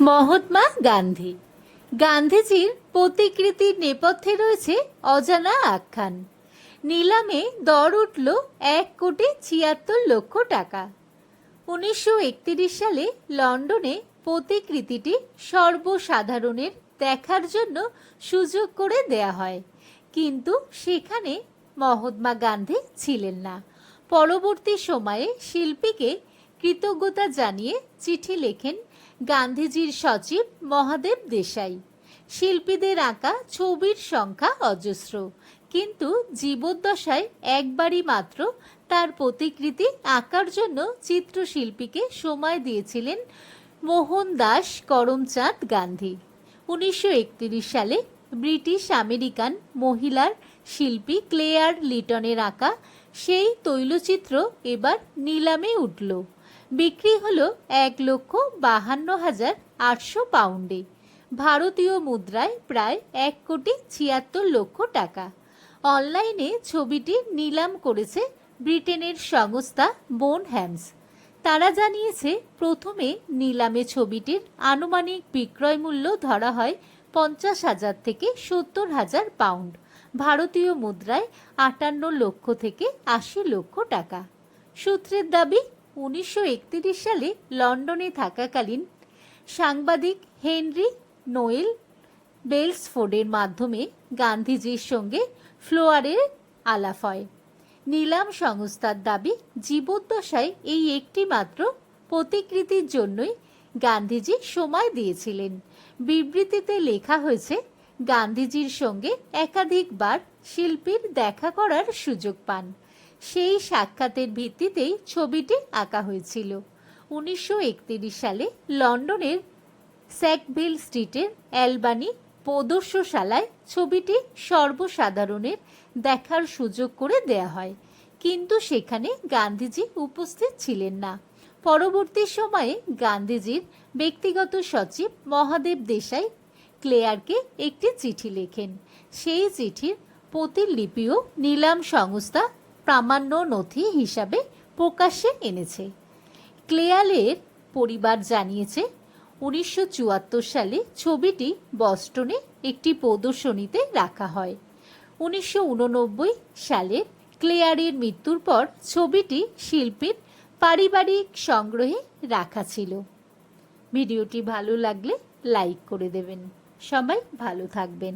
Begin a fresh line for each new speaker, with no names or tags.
মহাত্মা গান্ধী। গান্ধীজির প্রতিকৃতির নেপথ্যে রয়েছে অজানা আখ্যান। নিলামে দর উঠল এক কোটি ছিয়াত্তর লক্ষ টাকা। উনিশশো একত্রিশ সালে লন্ডনে প্রতিকৃতিটি সর্বসাধারণের দেখার জন্য সুযোগ করে দেয়া হয়। কিন্তু সেখানে মহাত্মা গান্ধী ছিলেন না। পরবর্তী সময়ে শিল্পীকে কৃতজ্ঞতা জানিয়ে চিঠি লেখেন গান্ধীজির সচিব মহাদেব দেশাই। শিল্পীদের আঁকা ছবির সংখ্যা অজস্র। কিন্তু জীবদ্দশায় একবারই মাত্র তার প্রতিকৃতি আঁকার জন্য চিত্রশিল্পীকে সময় দিয়েছিলেন মোহনদাস করমচাঁদ গান্ধী। উনিশশো একত্রিশ সালে ব্রিটিশ আমেরিকান মহিলার শিল্পী ক্লেয়ার লিটনের আঁকা সেই তৈলচিত্র এবার নিলামে উঠল। বিক্রি হলো এক লক্ষ বাহান্ন হাজার আটশো পাউন্ডে। ভারতীয় মুদ্রায় প্রায় এক কোটি ছিয়াত্তর লক্ষ টাকা। অনলাইনে ছবিটি নিলাম করেছে ব্রিটেনের সংস্থা বোন হ্যামস তারা জানিয়েছে, প্রথমে নিলামে ছবিটির আনুমানিক বিক্রয় মূল্য ধরা হয় পঞ্চাশ হাজার থেকে সত্তর হাজার পাউন্ড। ভারতীয় মুদ্রায় আটান্ন লক্ষ থেকে আশি লক্ষ টাকা। সূত্রের দাবি উনিশশো একত্রিশ সালে লন্ডনে থাকাকালীন সাংবাদিক হেনরি নোয়েল বেলসফোর্ডের মাধ্যমে গান্ধীজির সঙ্গে ফ্লোয়ারের আলাপ হয়। নিলাম সংস্থার দাবি, জীবদ্দশায় এই একটি মাত্র প্রতিকৃতির জন্যই গান্ধীজি সময় দিয়েছিলেন। বিবৃতিতে লেখা হয়েছে, গান্ধীজির সঙ্গে একাধিকবার শিল্পীর দেখা করার সুযোগ পান। সেই সাক্ষাতের ভিত্তিতেই ছবিটি আঁকা হয়েছিল। উনিশশো একত্রিশ সালে লন্ডনের স্যাকভিল স্ট্রিটের অ্যালবানি প্রদর্শনশালায় ছবিটি সর্বসাধারণের দেখার সুযোগ করে দেয়া হয়। কিন্তু সেখানে গান্ধীজি উপস্থিত ছিলেন না। পরবর্তী সময়ে গান্ধীজির ব্যক্তিগত সচিব মহাদেব দেশাই ক্লেয়ারকে একটি চিঠি লেখেন। সেই চিঠির প্রতিলিপিও নিলাম সংস্থা প্রামাণ্য নথি হিসাবে প্রকাশ্যে এনেছে। ক্লেয়ালের পরিবার জানিয়েছে, উনিশশো চুয়াত্তর সালে ছবিটি বস্টনে একটি প্রদর্শনীতে রাখা হয়। উনিশশো উননব্বই সালে ক্লেয়ারের মৃত্যুর পর ছবিটি শিল্পীর পারিবারিক সংগ্রহে রাখা ছিল। ভিডিওটি ভালো লাগলে লাইক করে দেবেন। সবাই ভালো থাকবেন।